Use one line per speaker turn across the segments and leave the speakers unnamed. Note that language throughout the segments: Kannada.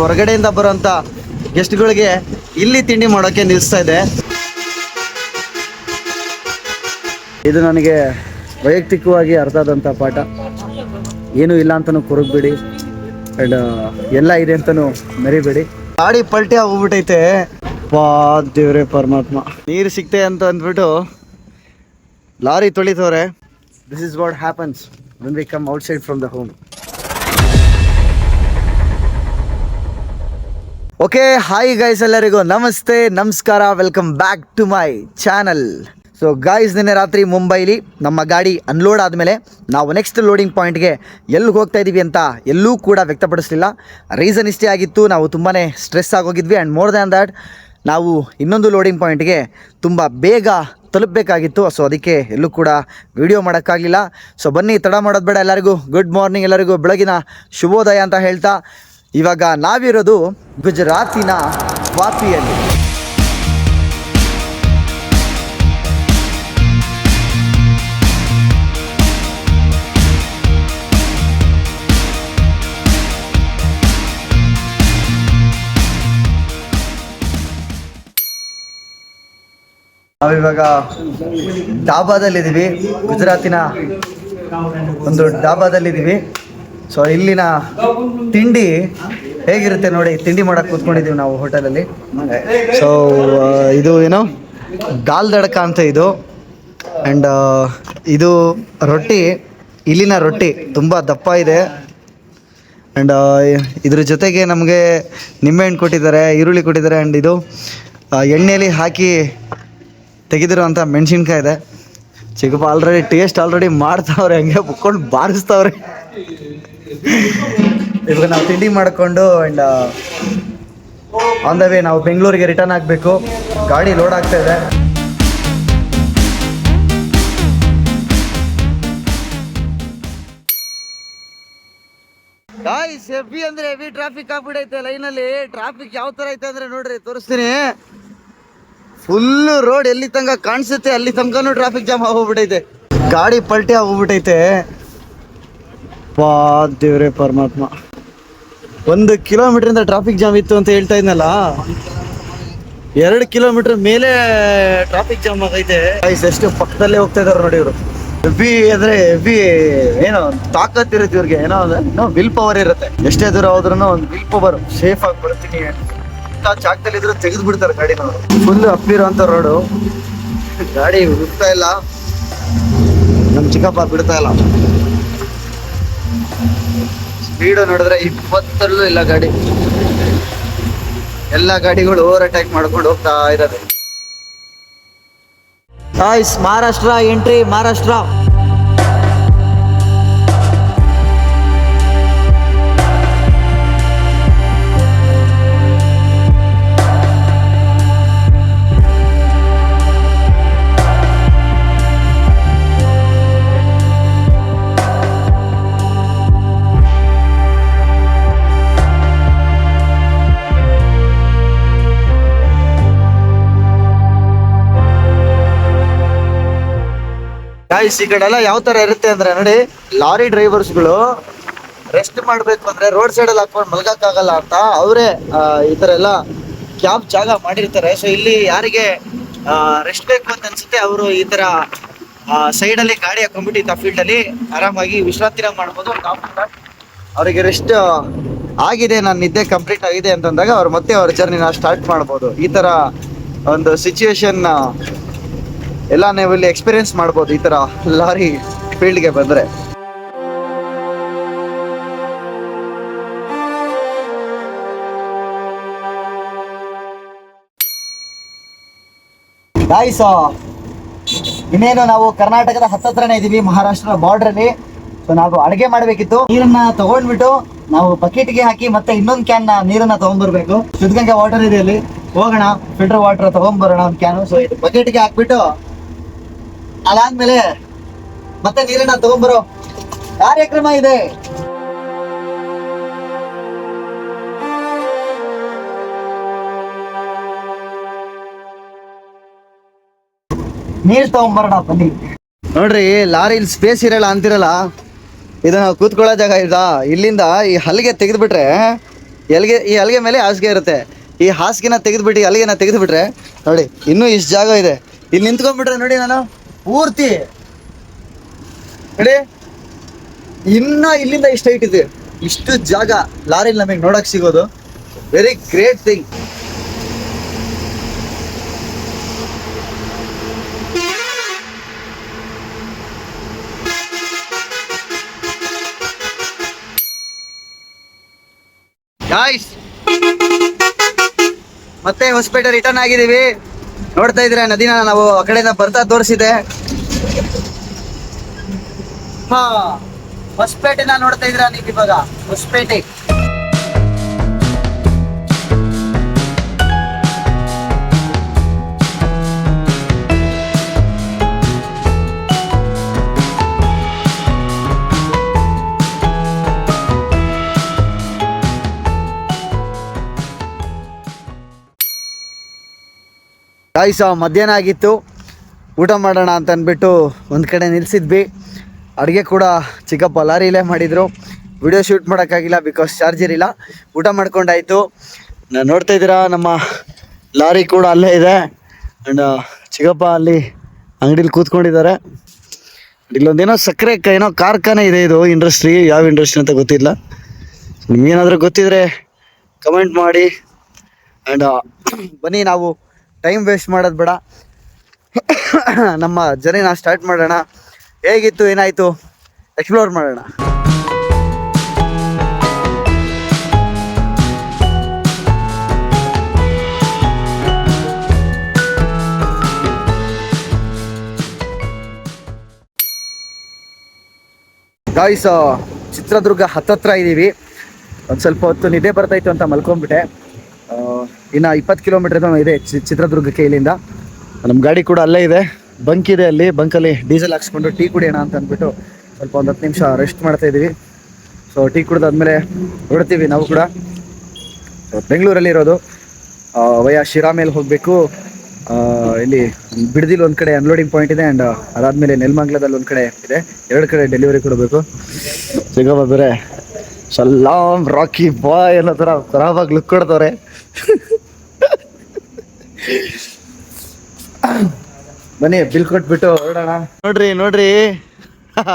ಹೊರಗಡೆಯಿಂದ ಬರುವಂತ ಗೆಸ್ಟ್ಗಳಿಗೆ ಇಲ್ಲಿ ತಿಂಡಿ ಮಾಡೋಕೆ ನಿಲ್ಲಿಸ್ತಾ ಇದೆ. ಇದು ನನಗೆ ವೈಯಕ್ತಿಕವಾಗಿ ಅರ್ಥ ಆದಂಥ ಪಾಠ. ಏನು ಇಲ್ಲ ಅಂತಲೂ ಕುರುಗ್ಬಿಡಿ. ಆ್ಯಂಡ್ ಎಲ್ಲ ಇದೆ ಅಂತಲೂ ಮರಿಬೇಡಿ. ಗಾಡಿ ಪಲ್ಟಿ ಹೋಗ್ಬಿಟ್ಟೈತೆ ಪಾ ದೇವ್ರೆ ಪರಮಾತ್ಮ. ನೀರು ಸಿಕ್ತೆ ಅಂತ ಅಂದ್ಬಿಟ್ಟು lorry ತೊಳಿತವ್ರೆ. This is what happens when we come outside from the home okay hi guys ಎಲ್ಲರಿಗೂ. ನಮಸ್ತೆ, ನಮಸ್ಕಾರ. Welcome back to my channel so guys ನಿನ್ನೆ ರಾತ್ರಿ ಮುಂಬೈಲಿ ನಮ್ಮ ಗಾಡಿ ಅನ್ಲೋಡ್ ಆದಮೇಲೆ ನಾವು ನೆಕ್ಸ್ಟ್ ಲೋಡಿಂಗ್ ಪಾಯಿಂಟ್ಗೆ ಎಲ್ಲಿ ಹೋಗ್ತಾ ಇದ್ದೀವಿ ಅಂತ ಎಲ್ಲೂ ಕೂಡ ವ್ಯಕ್ತಪಡಿಸಲಿಲ್ಲ. ರೀಸನ್ ಇಷ್ಟೇ ಆಗಿತ್ತು, ನಾವು ತುಂಬಾ ಸ್ಟ್ರೆಸ್ ಆಗೋಗಿದ್ವಿ ಆ್ಯಂಡ್ ಮೋರ್ ದ್ಯಾನ್ ದ್ಯಾಟ್ ನಾವು ಇನ್ನೊಂದು ಲೋಡಿಂಗ್ ಪಾಯಿಂಟ್ಗೆ ತುಂಬ ಬೇಗ ತಲುಪಬೇಕಾಗಿತ್ತು. ಸೊ ಅದಕ್ಕೆ ಎಲ್ಲೂ ಕೂಡ ವಿಡಿಯೋ ಮಾಡೋಕ್ಕಾಗಲಿಲ್ಲ. ಸೊ ಬನ್ನಿ, ತಡ ಮಾಡೋದು ಬೇಡ ಎಲ್ಲರಿಗೂ. ಗುಡ್ ಮಾರ್ನಿಂಗ್ ಎಲ್ಲರಿಗೂ. ಬೆಳಗಿನ ಶುಭೋದಯ ಅಂತ ಹೇಳ್ತಾ ಇವಾಗ ನಾವಿರೋದು ಗುಜರಾತಿನ ವಾಪಿಯಲ್ಲಿ. ನಾವಿವಾಗ ಡಾಬಾದಲ್ಲಿದ್ದೀವಿ ಗುಜರಾತಿನ ಒಂದು ಡಾಬಾದಲ್ಲಿದ್ದೀವಿ. ಸೊ ಇಲ್ಲಿನ ತಿಂಡಿ ಹೇಗಿರುತ್ತೆ ನೋಡಿ, ತಿಂಡಿ ಮಾಡಕ್ಕೆ ಕೂತ್ಕೊಂಡಿದ್ದೀವಿ ನಾವು ಹೋಟೆಲಲ್ಲಿ. ಸೊ ಇದು ಏನು ದಾಲ್ ದಡಕ ಅಂತ ಇದು. ಆ್ಯಂಡ್ ಇದು ರೊಟ್ಟಿ, ಇಲ್ಲಿನ ರೊಟ್ಟಿ ತುಂಬ ದಪ್ಪ ಇದೆ. ಆ್ಯಂಡ್ ಇದ್ರ ಜೊತೆಗೆ ನಮಗೆ ನಿಂಬೆಹಣ್ಣು ಕೊಟ್ಟಿದ್ದಾರೆ, ಈರುಳ್ಳಿ ಕೊಟ್ಟಿದ್ದಾರೆ ಆ್ಯಂಡ್ ಇದು ಎಣ್ಣೆಯಲ್ಲಿ ಹಾಕಿ ತೆಗೆದಿರುವಂಥ ಮೆಣಸಿನ್ಕಾಯಿ ಇದೆ. ಚಿಕ್ಕಪ್ಪ ಆಲ್ರೆಡಿ ಟೇಸ್ಟ್ ಆಲ್ರೆಡಿ ಮಾಡ್ತಾವ್ರೆ, ಹಂಗೆ ಬುಕ್ಕೊಂಡು ಬಾರಿಸ್ತಾವ್ರೆ. ಇವಾಗ ನಾವು ತಿಂಡಿ ಮಾಡಿಕೊಂಡು ಅಂಡ್ ಆನ್ ದ ವೇ ನಾವು ಬೆಂಗಳೂರಿಗೆ ರಿಟರ್ನ್ ಆಗಬೇಕು. ಗಾಡಿ ಲೋಡ್ ಆಗ್ತಾ ಇದೆ. ಗಾಯ್ಸ್ ಹೆವಿ ಅಂದ್ರೆ ಹೆವಿ ಟ್ರಾಫಿಕ್ ಆಗ್ಬಿಡೈತೆ ಲೈನಲ್ಲಿ ಟ್ರಾಫಿಕ್ ಯಾವ ತರ ಐತೆ ಅಂದ್ರೆ ನೋಡ್ರಿ, ತೋರಿಸ್ತೀನಿ. ಫುಲ್ ರೋಡ್ ಎಲ್ಲಿ ತನಕ ಕಾಣಿಸುತ್ತೆ ಅಲ್ಲಿ ತನಕನೂ ಟ್ರಾಫಿಕ್ ಜಾಮ್ ಆಗೋಗ್ಬಿಟ್ಟೈತೆ ಗಾಡಿ ಪಲ್ಟಿ ಆಗೋಗ್ಬಿಟ್ಟೈತೆ ವಾ ದೇವ್ರೆ ಪರಮಾತ್ಮ. ಒಂದು ಕಿಲೋಮೀಟರಿಂದ ಟ್ರಾಫಿಕ್ ಜಾಮ್ ಇತ್ತು ಅಂತ ಹೇಳ್ತಾ ಇದ್ನಲ್ಲ? ಎರಡು ಕಿಲೋಮೀಟರ್ ಮೇಲೆ ಟ್ರಾಫಿಕ್ ಜಾಮ್ ಆಗೈತೆ. ಎಷ್ಟು ಪಕ್ಕದಲ್ಲೇ ಹೋಗ್ತಾ ಇದಾರೆ ನೋಡಿ ಇವರು. ಹೆವಿ ಅಂದ್ರೆ ಹೆವಿ ಏನೋ ತಾಕತ್ ಇರುತ್ತೆ ಇವ್ರಿಗೆ. ಏನೋ ಏನೋ ವಿಲ್ ಪವರ್ ಇರುತ್ತೆ. ಎಷ್ಟೇ ದೂರ ಹೋದ್ರೂ ಒಂದು ವಿಲ್ ಪವರ್ ಸೇಫ್ ಆಗಿ ಬರ್ತೀನಿ ಇಂಥ ಜಾಗದಲ್ಲಿ ಇದ್ರು ತೆಗೆದು ಬಿಡ್ತಾರೆ ಗಾಡಿನವರು. ಫುಲ್ ಅಪ್ಪಿರುವಂತ ರೋಡು ಗಾಡಿ ಬಿಡ್ತಾ ಇಲ್ಲ. ನಮ್ ಚಿಕ್ಕಪ್ಪ ಬಿಡ್ತಾ ಇಲ್ಲ. ಸ್ಪೀಡ್ ನೋಡಿದ್ರೆ ಇಪ್ಪತ್ತರಲ್ಲೂ ಇಲ್ಲ ಗಾಡಿ. ಎಲ್ಲ ಗಾಡಿಗಳು ಓವರ್ ಅಟ್ಯಾಕ್ ಮಾಡ್ಕೊಂಡು ಹೋಗ್ತಾ ಇರೋದು. ಮಹಾರಾಷ್ಟ್ರ ಎಂಟ್ರಿ ಮಹಾರಾಷ್ಟ್ರ ಈ ಕಡೆ ಎಲ್ಲ ಯಾವ ತರ ಇರುತ್ತೆ ಅಂದ್ರೆ ನೋಡಿ, ಲಾರಿ ಡ್ರೈವರ್ಸ್ಗಳು ರೆಸ್ಟ್ ಮಾಡ್ಬೇಕು ಅಂದ್ರೆ ರೋಡ್ ಸೈಡ್ ಅಲ್ಲಿ ಹಾಕೊಂಡು ಮಲ್ಗಕ್ಕಾಗಲ್ಲ ಅಂತ ಅವರೇ ಈ ತರ ಎಲ್ಲ ಕ್ಯಾಬ್ ಜಾಗ ಮಾಡಿರ್ತಾರೆ. ಸೊ ಇಲ್ಲಿ ಯಾರಿಗೆ ರೆಸ್ಟ್ ಬೇಕು ಅಂತ ಅನ್ಸುತ್ತೆ, ಅವರು ಈ ತರ ಸೈಡ್ ಅಲ್ಲಿ ಗಾಡಿ ಹಾಕೊಂಡ್ಬಿಟ್ಟು ಆ ಫೀಲ್ಡ್ ಅಲ್ಲಿ ಆರಾಮಾಗಿ ವಿಶ್ರಾಂತಿನ ಮಾಡ್ಬೋದು. ಅವರಿಗೆ ರೆಸ್ಟ್ ಆಗಿದೆ ನಾನು ನಿದ್ದೆ ಕಂಪ್ಲೀಟ್ ಆಗಿದೆ ಅಂತಂದಾಗ ಅವ್ರು ಮತ್ತೆ ಅವ್ರ ಜರ್ನಿನ ಸ್ಟಾರ್ಟ್ ಮಾಡ್ಬೋದು. ಈ ತರ ಒಂದು ಸಿಚುವೇಶನ್ ಎಲ್ಲ ನೀವು ಇಲ್ಲಿ ಎಕ್ಸ್ಪೀರಿಯನ್ಸ್ ಮಾಡ್ಬೋದು ಈ ತರ ಲಾರಿ ಫೀಲ್ಡ್ಗೆ ಬಂದ್ರೆ. ಗಾಯ್ಸ್ ಇನ್ನೇನು ನಾವು ಕರ್ನಾಟಕದ ಹತ್ತತ್ರನೇ ಇದೀವಿ ಮಹಾರಾಷ್ಟ್ರ ಬಾರ್ಡರ್ ಅಲ್ಲಿ. ಸೊ ನಾವು ಅಡುಗೆ ಮಾಡಬೇಕಿತ್ತು. ನೀರನ್ನ ತಗೊಂಡ್ಬಿಟ್ಟು ನಾವು ಬಕೆಟ್ಗೆ ಹಾಕಿ ಮತ್ತೆ ಇನ್ನೊಂದು ಕ್ಯಾನ್ ನೀರನ್ನ ತಗೊಂಡ್ಬರ್ಬೇಕು. ಶುದ್ಧಗಂಗೆ ವಾಟರ್ ಇದೆ ಅಲ್ಲಿ. ಹೋಗೋಣ ಫಿಲ್ಟರ್ ವಾಟರ್ ತಗೊಂಡ್ಬರೋಣ ಒಂದು ಕ್ಯಾನು ಸೊ ಇದು ಬಕೆಟ್ಗೆ ಹಾಕ್ಬಿಟ್ಟು ಅದಾದ್ಮೇಲೆ ಮತ್ತೆ ನೀರನ್ನ ತಗೊಂಡ್ಬರೋ ಕಾರ್ಯಕ್ರಮ ಇದೆ. ನೀರ್ ತಗೊಂಬರೋಣ ಬನ್ನಿ. ನೋಡ್ರಿ ಲಾರಿಲಿ ಸ್ಪೇಸ್ ಇರಲ್ಲ ಅಂತಿರಲ್ಲ? ಇದು ನಾವು ಕೂತ್ಕೊಳ್ಳೋ ಜಾಗ ಇದ ಇಲ್ಲಿಂದ ಈ ಹಲ್ಲಿಗೆ ತೆಗೆದ್ಬಿಟ್ರೆ, ಎಲ್ಗೆ ಈ ಹಲಿಗೆ ಮೇಲೆ ಹಾಸಿಗೆ ಇರುತ್ತೆ. ಈ ಹಾಸಿಗೆನ ತೆಗೆದ್ಬಿಟ್ಟು ಹಲ್ಗೆನ ತೆಗೆದ್ಬಿಟ್ರೆ, ನೋಡಿ, ಇನ್ನೂ ಇಷ್ಟು ಜಾಗ ಇದೆ. ಇಲ್ಲಿ ನಿಂತ್ಕೊಂಡ್ಬಿಟ್ರೆ ನೋಡಿ ನಾನು. ಪೂರ್ತಿ. ನೋಡಿ ಇನ್ನ ಇಲ್ಲಿಂದ ಇಷ್ಟು ಹೈಟ್ ಇದೆ. ಇಷ್ಟು ಜಾಗ ಲಾರಿ ನಮಗೆ ನೋಡಕ್ ಸಿಗೋದು. ವೆರಿ ಗ್ರೇಟ್ ಥಿಂಗ್ ಗಾಯ್ಸ್ ಮತ್ತೆ ಹೊಸಪೇಟೆ ರಿಟರ್ನ್ ಆಗಿದೀವಿ ನೋಡ್ತಾ ಇದ್ರೆ ನದಿನ ನಾವು ಆ ಕಡೆಯಿಂದ ಬರ್ತಾ ತೋರಿಸಿದೆ. ಹಾ, ಹೊಸಪೇಟೆನ ನೋಡ್ತಾ ಇದ್ರ ನೀವು ಇವಾಗ? ಹೊಸಪೇಟೆ. ಗಾಯ್ಸ ಮಧ್ಯಾಹ್ನ ಆಗಿತ್ತು. ಊಟ ಮಾಡೋಣ ಅಂತ ಅಂದ್ಬಿಟ್ಟು ಒಂದು ಕಡೆ ನಿಲ್ಲಿಸಿದ್ವಿ ಅಡುಗೆ ಕೂಡ ಚಿಕ್ಕಪ್ಪ ಲಾರಿಲೇ ಮಾಡಿದರು. ವಿಡಿಯೋ ಶೂಟ್ ಮಾಡೋಕ್ಕಾಗಿಲ್ಲ ಬಿಕಾಸ್ ಚಾರ್ಜರ್ ಇಲ್ಲ ಊಟ ಮಾಡ್ಕೊಂಡಾಯಿತು. ನಾನು ನೋಡ್ತಾ ಇದ್ದೀರಾ, ನಮ್ಮ ಲಾರಿ ಕೂಡ ಅಲ್ಲೇ ಇದೆ. ಆ್ಯಂಡ್ ಚಿಕ್ಕಪ್ಪ ಅಲ್ಲಿ ಅಂಗಡೀಲಿ ಕೂತ್ಕೊಂಡಿದ್ದಾರೆ. ಇಲ್ಲೊಂದೇನೋ ಸಕ್ಕರೆ ಏನೋ ಕಾರ್ಖಾನೆ ಇದೆ ಇದು ಇಂಡಸ್ಟ್ರಿ. ಯಾವ ಇಂಡಸ್ಟ್ರಿ ಅಂತ ಗೊತ್ತಿಲ್ಲ. ನಿಮಗೇನಾದರೂ ಗೊತ್ತಿದ್ರೆ ಕಮೆಂಟ್ ಮಾಡಿ. ಆ್ಯಂಡ್ ಬನ್ನಿ ನಾವು ಟೈಮ್ ವೇಸ್ಟ್ ಮಾಡೋದು ಬೇಡ. ನಮ್ಮ ಜರ್ನಿನ ಸ್ಟಾರ್ಟ್ ಮಾಡೋಣ. ಹೇಗಿತ್ತು, ಏನಾಯಿತು? ಎಕ್ಸ್ಪ್ಲೋರ್ ಮಾಡೋಣ. ಗಾಯ್ಸ್ ಚಿತ್ರದುರ್ಗ ಹತ್ತತ್ರ ಇದ್ದೀವಿ ಒಂದು ಸ್ವಲ್ಪ ಹೊತ್ತು ನಿದ್ದೆ ಬರ್ತಾಯಿತ್ತು ಅಂತ ಮಲ್ಕೊಂಡ್ಬಿಟ್ಟೆ. ಇನ್ನು ಇಪ್ಪತ್ತು ಕಿಲೋಮೀಟರ್ ಇದೆ ಚಿತ್ರದುರ್ಗಕ್ಕೆ ಇಲ್ಲಿಂದ ನಮ್ಮ ಗಾಡಿ ಕೂಡ ಅಲ್ಲೇ ಇದೆ. ಬಂಕ್ ಇದೆ ಅಲ್ಲಿ. ಬಂಕಲ್ಲಿ ಡೀಸೆಲ್ ಹಾಕ್ಸ್ಕೊಂಡು ಟೀ ಕುಡಿಯೋಣ ಅಂತ ಅಂದ್ಬಿಟ್ಟು ಸ್ವಲ್ಪ ಒಂದು ಹತ್ತು ನಿಮಿಷ ರೆಸ್ಟ್ ಮಾಡ್ತಾ ಇದ್ದೀವಿ ಸೊ ಟೀ ಕುಡಿದಾದ್ಮೇಲೆ ಹೊರಡ್ತೀವಿ ನಾವು ಕೂಡ. ಬೆಂಗಳೂರಲ್ಲಿ ಇರೋದು. ವಯ ಶಿರಾ ಮೇಲೆ ಹೋಗಬೇಕು. ಇಲ್ಲಿ ಬಿಡದಿಲ್ ಒಂದು ಕಡೆ ಅನ್ಲೋಡಿಂಗ್ ಪಾಯಿಂಟ್ ಇದೆ ಆ್ಯಂಡ್ ಅದಾದಮೇಲೆ ನೆಲ್ಮಂಗ್ಲದಲ್ಲಿ ಒಂದು ಕಡೆ ಇದೆ. ಎರಡು ಕಡೆ ಡೆಲಿವರಿ ಕೊಡಬೇಕು. ಸಿಗವ ಬೇರೆ. ಸಲಾಮ್ ರಾಕಿ ಬಾಯ್ ಅನ್ನೋ ಥರ ಖರಾಬಾಗಿ ಲುಕ್ ಕೊಡ್ತವ್ರೆ. ಬನ್ನಿ ಬಿಲ್ ಕೊಟ್ಬಿಟ್ಟು ಹೊರಡೋಣ. ನೋಡ್ರಿ ನೋಡ್ರಿ.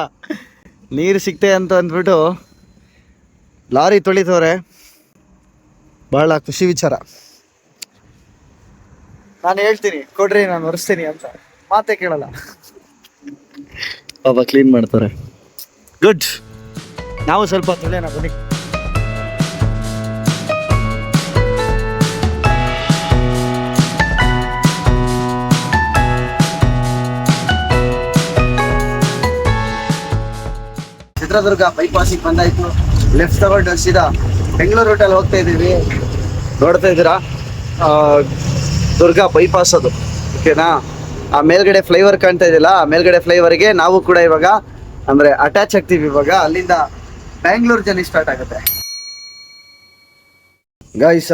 ನೀರು ಸಿಕ್ತೆ ಅಂತ ಅಂದ್ಬಿಟ್ಟು ಲಾರಿ ತೊಳಿತವ್ರೆ. ಬಹಳ ಖುಷಿ ವಿಚಾರ. ನಾನು ಹೇಳ್ತೀನಿ ಕೊಡ್ರಿ ನಾನು ಒರೆಸ್ತೀನಿ ಅಂತ. ಮಾತೇ ಕೇಳಲ್ಲ. ಪಾಪ ಕ್ಲೀನ್ ಮಾಡ್ತಾರೆ. ಗುಡ್ ನಾವು ಸ್ವಲ್ಪ ತೊಳೆಯೋಣ ಬನ್ನಿ. ಚಿತ್ರದುರ್ಗ ಬೈಪಾಸಿಗೆ ಬಂದಾಯ್ತು. ಲೆಫ್ಟ್ ತಗೊಂಡು ಸೀದಾ ಬೆಂಗಳೂರು ರೂಟಲ್ಲಿ ಹೋಗ್ತಾ ಇದ್ದೀವಿ. ನೋಡ್ತಾ ಇದ್ದೀರಾ? ದುರ್ಗ ಬೈಪಾಸ್ ಅದು. ಓಕೆನಾ ಆ ಮೇಲ್ಗಡೆ ಫ್ಲೈವರ್ ಕಾಣ್ತಾ ಇದೆಯಲ್ಲ, ಆ ಮೇಲ್ಗಡೆ ಫ್ಲೈವರ್ಗೆ ನಾವು ಕೂಡ ಇವಾಗ, ಅಂದ್ರೆ ಅಟ್ಯಾಚ್ ಆಗ್ತೀವಿ ಇವಾಗ. ಅಲ್ಲಿಂದ ಬ್ಯಾಂಗ್ಳೂರ್ ಜರ್ನಿ ಸ್ಟಾರ್ಟ್ ಆಗುತ್ತೆ. ಗಾಯ್ಸ್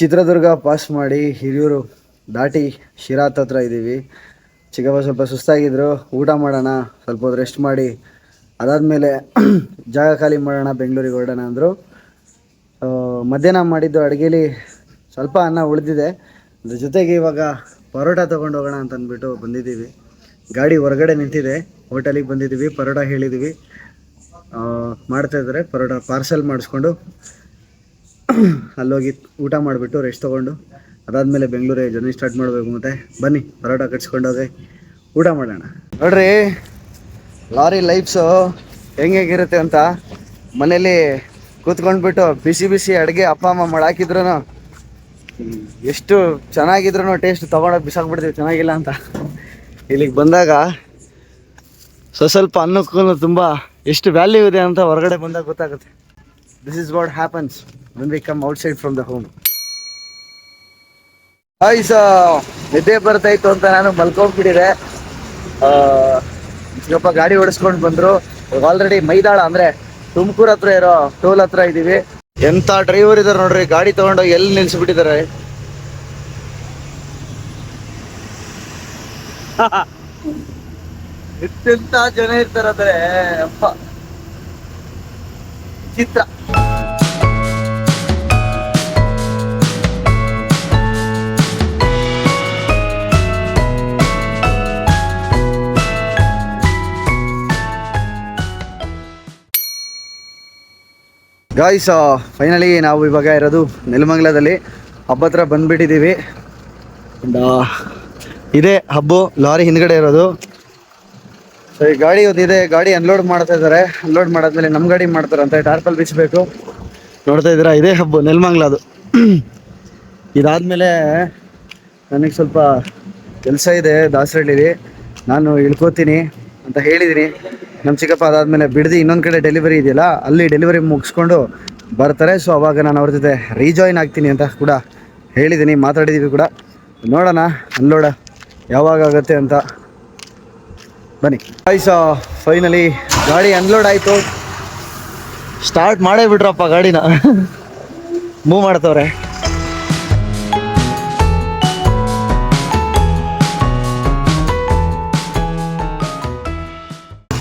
ಚಿತ್ರದುರ್ಗ ಪಾಸ್ ಮಾಡಿ ಹಿರಿಯೂರು ದಾಟಿ ಶಿರಾತ್ ಹತ್ರ ಇದ್ದೀವಿ ಚಿಕ್ಕಪ್ಪ ಸ್ವಲ್ಪ ಸುಸ್ತಾಗಿದ್ರು ಊಟ ಮಾಡೋಣ ಸ್ವಲ್ಪ ಹೊತ್ತು ರೆಸ್ಟ್ ಮಾಡಿ. ಅದಾದಮೇಲೆ ಜಾಗ ಖಾಲಿ ಮಾಡೋಣ ಬೆಂಗಳೂರಿಗೆ ಹೊರಡೋಣ ಅಂದರು. ಮಧ್ಯಾಹ್ನ ಮಾಡಿದ್ದು ಅಡುಗೆಲಿ ಸ್ವಲ್ಪ ಅನ್ನ ಉಳಿದಿದೆ. ಅದ್ರ ಜೊತೆಗೆ ಇವಾಗ ಪರೋಟ ತೊಗೊಂಡು ಹೋಗೋಣ ಅಂತ ಅಂದ್ಬಿಟ್ಟು ಬಂದಿದ್ದೀವಿ. ಗಾಡಿ ಹೊರಗಡೆ ನಿಂತಿದೆ. ಹೋಟೆಲಿಗೆ ಬಂದಿದ್ದೀವಿ ಪರೋಟ ಹೇಳಿದ್ದೀವಿ. ಆ, ಮಾಡ್ತಾ ಇದ್ದಾರೆ ಪರೋಟ ಪಾರ್ಸೆಲ್ ಮಾಡಿಸ್ಕೊಂಡು ಅಲ್ಲೋಗಿ ಊಟ ಮಾಡಿಬಿಟ್ಟು ರೆಸ್ಟ್ ತೊಗೊಂಡು. ಅದಾದಮೇಲೆ ಬೆಂಗಳೂರಿಗೆ ಜರ್ನಿ ಸ್ಟಾರ್ಟ್ ಮಾಡಬೇಕು ಮತ್ತೆ. ಬನ್ನಿ, ಪರೋಟ ಕಟ್ಸ್ಕೊಂಡೋಗಿ ಊಟ ಮಾಡೋಣ. ನೋಡ್ರಿ, ಲಾರಿ ಲೈಫ್ಸು ಹೆಂಗೆ ಹೇಗಿರುತ್ತೆ ಅಂತ ಮನೇಲಿ ಕೂತ್ಕೊಂಡ್ಬಿಟ್ಟು ಬಿಸಿ ಬಿಸಿ ಅಡುಗೆ ಅಪ್ಪ ಅಮ್ಮ ಮಾಡಾಕಿದ್ರು ಎಷ್ಟು ಚೆನ್ನಾಗಿದ್ರು ಟೇಸ್ಟ್ ತೊಗೊಂಡೋಗಿ ಬಿಸಾಕ್ಬಿಡ್ತೀವಿ, ಚೆನ್ನಾಗಿಲ್ಲ ಅಂತ. ಇಲ್ಲಿಗೆ ಬಂದಾಗ ಸೊ ಸ್ವಲ್ಪ ಅನ್ನಕ್ಕೂ ತುಂಬ ಎಷ್ಟು ವ್ಯಾಲ್ಯೂ ಇದೆ ಅಂತ ಹೊರಗಡೆ ಬಂದಾಗ ಗೊತ್ತಾಗುತ್ತೆ. This is what happens when we come outside from the home guys ನಿದ್ದೆ ಬರ್ತಾ ಇತ್ತು ಅಂತ ನಾನು ಮಲ್ಕೊಂಡ್ಬಿಟ್ಟಿದೆ ಚಿಕ್ಕಪ್ಪ ಗಾಡಿ ಓಡಿಸ್ಕೊಂಡು ಬಂದ್ರು. ಆಲ್ರೆಡಿ ಮೈದಾಳ ಅಂದ್ರೆ ತುಮಕೂರ್ ಹತ್ರ ಇರೋ ಟೋಲ್ ಹತ್ರ ಇದೀವಿ. ಎಂತ ಡ್ರೈವರ್ ಇದಾರೆ ನೋಡ್ರಿ, ಗಾಡಿ ತಗೊಂಡು ಎಲ್ಲಿ ನಿಲ್ಸ್ಬಿಟ್ಟಿದ್ದಾರೆ? ಎಂತೆಂತ ಜನ ಇರ್ತಾರಂದ್ರೆ ಚಿತ್ರ ಗಾಯ್ಸ್ ಫೈನಲಿ ನಾವು ಇವಾಗ ಇರೋದು ನೆಲಮಂಗ್ಲದಲ್ಲಿ. ಹಬ್ಬ ಹತ್ರ ಬಂದ್ಬಿಟ್ಟಿದ್ದೀವಿ. ಆ, ಇದೇ ಹಬ್ಬು ಲಾರಿ ಹಿಂದ್ಗಡೆ ಇರೋದು. ಸೊ ಈ ಗಾಡಿ ಇದೆ. ಗಾಡಿ ಅನ್ಲೋಡ್ ಮಾಡ್ತಾ ಇದ್ದಾರೆ. ಅನ್ಲೋಡ್ ಮಾಡಾದ್ಮೇಲೆ ನಮ್ಮ ಗಾಡಿ ಮಾಡ್ತಾರಂತೆ ಟಾರ್ಪಲ್ ಬಿಚ್ಚಬೇಕು ನೋಡ್ತಾ ಇದ್ದೀರಾ? ಇದೇ ಹಬ್ಬು ನೆಲಮಂಗ್ಲ ಅದು. ಇದಾದ್ಮೇಲೆ ನನಗೆ ಸ್ವಲ್ಪ ಕೆಲಸ ಇದೆ ದಾಸರಳ್ಳಿಲಿ. ನಾನು ಇಳ್ಕೋತೀನಿ ಅಂತ ಹೇಳಿದ್ದೀನಿ ನಮ್ಮ ಚಿಕ್ಕಪ್ಪ ಅದಾದಮೇಲೆ ಬಿಡದಿ ಇನ್ನೊಂದು ಕಡೆ ಡೆಲಿವರಿ ಇದೆಯಲ್ಲ, ಅಲ್ಲಿ ಡೆಲಿವರಿ ಮುಗಿಸ್ಕೊಂಡು ಬರ್ತಾರೆ. ಸೊ ಅವಾಗ ನಾನು ಅವ್ರ ಜೊತೆ ರೀಜಾಯಿನ್ ಆಗ್ತೀನಿ ಅಂತ ಕೂಡ ಹೇಳಿದ್ದೀನಿ ಮಾತಾಡಿದ್ದೀವಿ ಕೂಡ. ನೋಡೋಣ, ಅನ್ಲೋಡ. ಯಾವಾಗ ಆಗುತ್ತೆ ಅಂತ. ಬನ್ನಿ. ಆಯ್ಸ ಫೈನಲಿ ಗಾಡಿ ಅನ್ಲೋಡ್ ಆಯಿತು. ಸ್ಟಾರ್ಟ್ ಮಾಡೇ ಬಿಟ್ರಪ್ಪ ಗಾಡಿನ. ಮೂವ್ ಮಾಡ್ತವ್ರೆ.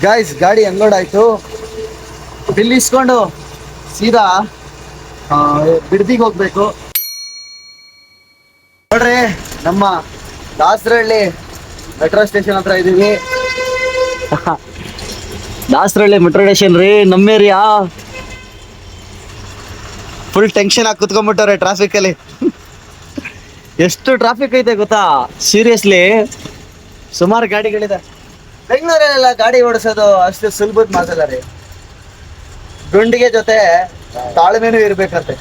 ಗಾಯ್ಸ್ ಗಾಡಿ ಅನ್ಲೋಡ್ ಆಯ್ತು. ಬಿಲ್ ಇಸ್ಕೊಂಡು ಸೀದಾ ಬಿಡ್ದಿಗೆ ಹೋಗ್ಬೇಕು. ನೋಡ್ರಿ, ನಮ್ಮ ದಾಸರಹಳ್ಳಿ ಮೆಟ್ರೋ ಸ್ಟೇಷನ್ ಹತ್ರ ಇದೀವಿ. ದಾಸರಹಳ್ಳಿ ಮೆಟ್ರೋ ಸ್ಟೇಷನ್ ರೀ, ನಮ್ಮ ಏರಿಯಾ ಫುಲ್ ಟೆನ್ಷನ್ ಆಗಿ ಕುತ್ಕೊಂಡ್ಬಿಟ್ಟವ್ರೆ ಟ್ರಾಫಿಕ್ ಅಲ್ಲಿ. ಎಷ್ಟು ಟ್ರಾಫಿಕ್ ಐತೆ ಗೊತ್ತಾ? ಸೀರಿಯಸ್ಲಿ ಸುಮಾರು ಗಾಡಿಗಳಿದೆ. ಬೆಂಗಳೂರಲ್ಲೆಲ್ಲ ಗಾಡಿ ಓಡಿಸೋದು ಅಷ್ಟು ಸುಲಭದ ಮಾತಲ್ಲ ರೀ. ಗುಂಡಿಗೆ ಜೊತೆ ತಾಳ್ಮೆನೂ ಇರ್ಬೇಕಂತೆ.